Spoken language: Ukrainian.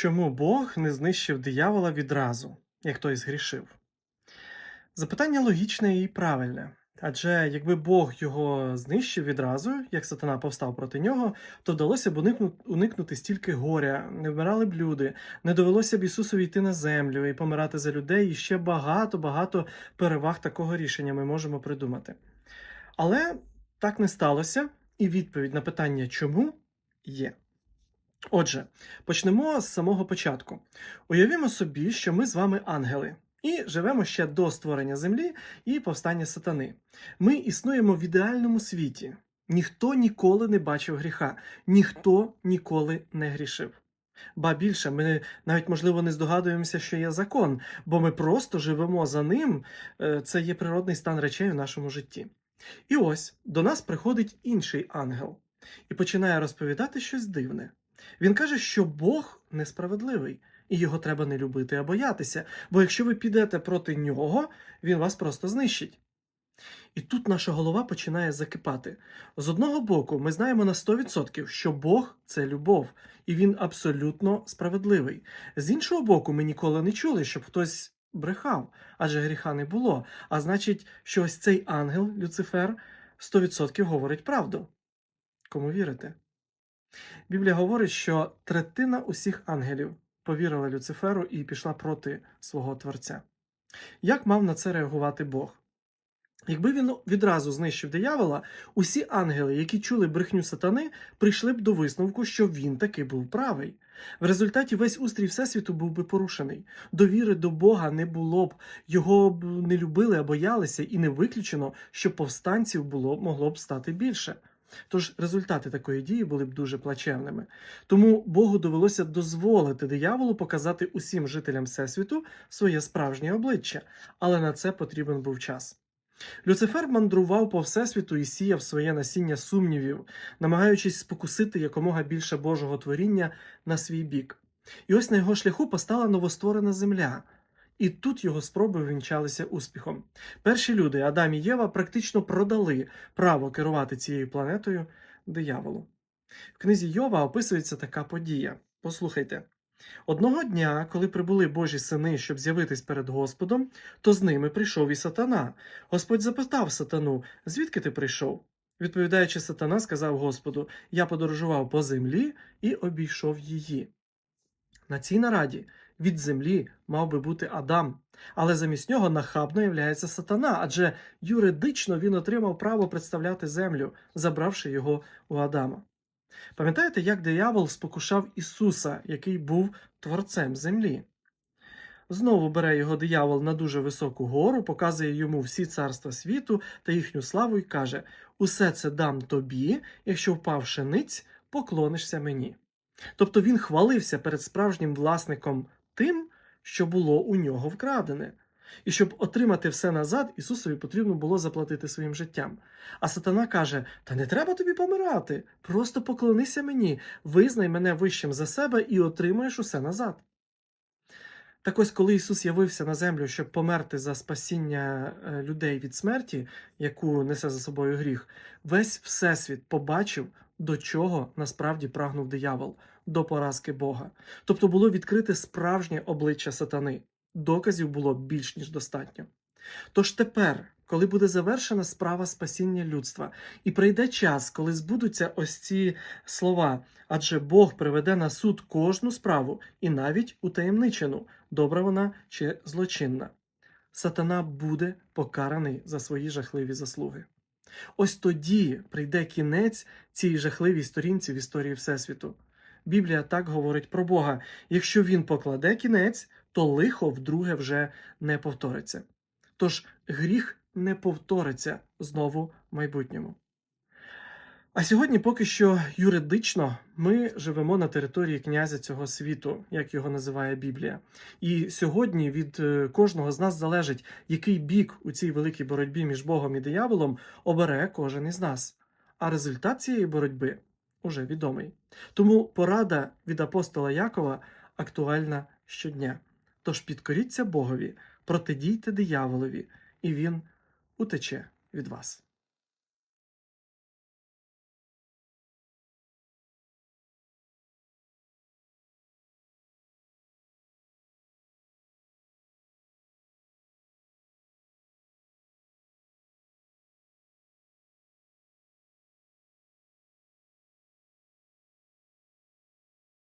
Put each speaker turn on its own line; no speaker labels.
Чому Бог не знищив диявола відразу, як той згрішив? Запитання логічне і правильне. Адже якби Бог його знищив відразу, як сатана повстав проти нього, то вдалося б уникнути, стільки горя, не вмирали б люди, не довелося б Ісусові йти на землю і помирати за людей, і ще багато-багато переваг такого рішення ми можемо придумати. Але так не сталося, і відповідь на питання чому є. Отже, почнемо з самого початку. Уявімо собі, що ми з вами ангели. І живемо ще до створення землі і повстання сатани. Ми існуємо в ідеальному світі. Ніхто ніколи не бачив гріха, ніхто ніколи не грішив. Ба більше, ми навіть, можливо, не здогадуємося, що є закон, бо ми просто живемо за ним. Е, Це є природний стан речей в нашому житті. І ось до нас приходить інший ангел і починає розповідати щось дивне. Він каже, що Бог несправедливий, і його треба не любити, а боятися, бо якщо ви підете проти нього, він вас просто знищить. І тут наша голова починає закипати. З одного боку, ми знаємо на 100%, що Бог це любов, і він абсолютно справедливий. З іншого боку, ми ніколи не чули, щоб хтось брехав, адже гріха не було. А значить, що ось цей ангел, Люцифер, 100% говорить правду. Кому вірите? Біблія говорить, що третина усіх ангелів повірила Люциферу і пішла проти свого Творця. Як мав на це реагувати Бог? Якби він відразу знищив диявола, усі ангели, які чули брехню сатани, прийшли б до висновку, що він таки був правий. В результаті весь устрій Всесвіту був би порушений. Довіри до Бога не було б, його б не любили, а боялися, і не виключено, що повстанців було могло б стати більше. Тож результати такої дії були б дуже плачевними. Тому Богу довелося дозволити дияволу показати усім жителям Всесвіту своє справжнє обличчя, але на це потрібен був час. Люцифер мандрував по всесвіту і сіяв своє насіння сумнівів, намагаючись спокусити якомога більше Божого творіння на свій бік. І ось на його шляху постала новостворена земля. І тут його спроби вінчалися успіхом. Перші люди, Адам і Єва, практично продали право керувати цією планетою дияволу. В книзі Йова описується така подія. Послухайте. Одного дня, коли прибули Божі сини, щоб з'явитись перед Господом, то з ними прийшов і сатана. Господь запитав сатану, звідки ти прийшов? Відповідаючи, сатана сказав Господу: Я подорожував по землі і обійшов її. На цій нараді від землі мав би бути Адам, але замість нього нахабно являється сатана, адже юридично він отримав право представляти землю, забравши його у Адама. Пам'ятаєте, як диявол спокушав Ісуса, який був творцем землі? Знову бере його диявол на дуже високу гору, показує йому всі царства світу та їхню славу і каже: Усе це дам тобі, якщо впавши ниць, поклонишся мені. Тобто він хвалився перед справжнім власником тим, що було у нього вкрадене. І щоб отримати все назад, Ісусові потрібно було заплатити своїм життям. А сатана каже: Та не треба тобі помирати, просто поклонися мені, визнай мене вищим за себе і отримаєш усе назад. Так ось, коли Ісус явився на землю, щоб померти за спасіння е, людей від смерті, яку несе за собою гріх, весь Всесвіт побачив, до чого насправді прагнув диявол до поразки Бога. Тобто було відкрите справжнє обличчя сатани. Доказів було більш ніж достатньо. Тож тепер, коли буде завершена справа спасіння людства, і прийде час, коли збудуться ось ці слова, адже Бог приведе на суд кожну справу і навіть утаємничену, добра вона чи злочинна. Сатана буде покараний за свої жахливі заслуги. Ось тоді прийде кінець цій жахливій сторінці в історії Всесвіту. Біблія так говорить про Бога: якщо він покладе кінець, то лихо вдруге вже не повториться. Тож гріх не повториться знову в майбутньому. А сьогодні поки що юридично ми живемо на території князя цього світу, як його називає Біблія. І сьогодні від е, кожного з нас залежить, який бік у цій великій боротьбі між Богом і дияволом обере кожен із нас. А результат цієї боротьби уже відомий. Тому порада від апостола Якова актуальна щодня. Тож підкоріться Богові, протидійте дияволові, і він утече від вас.